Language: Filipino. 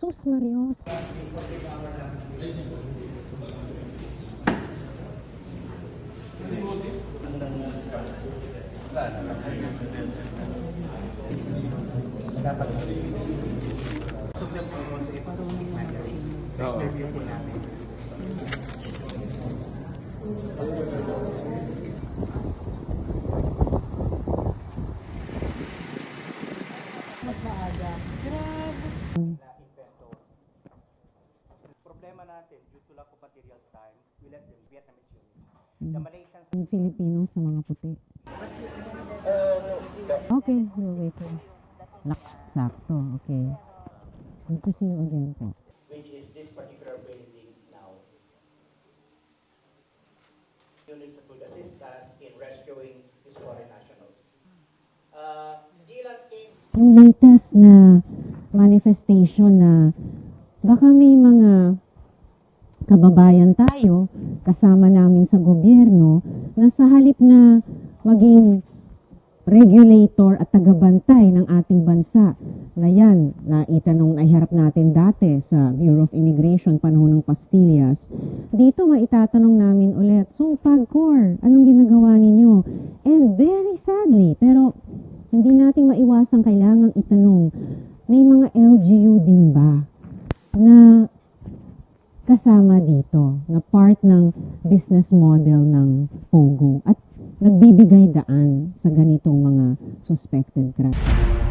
Sus Marios. Thank you. Mas maaga. Grabe. Problema natin, due to lack of material time, we let the Vietnamese use. The Malaysians Yung Filipino sa mga puti. Okay, wait for Laks, sakto. Okay. Good to see you again po. which is this particular building now. Units would assist us in rescuing these foreign nationals. Uh, Yung latest na manifestation na baka may mga kababayan tayo kasama namin sa gobyerno na sa halip na maging regulator at tagabantay ng ating bansa. Na yan, na itanong na iharap natin dati sa Bureau of Immigration panahon ng Pastillas, dito maitatanong namin ulit, so PAGCOR, anong ginagawa ninyo? And very sadly, pero hindi natin maiwasang kailangang itanong, may mga LGU din ba na kasama dito, na part ng business model ng POGO? At nagbibigay daan sa ganitong mga suspected crimes.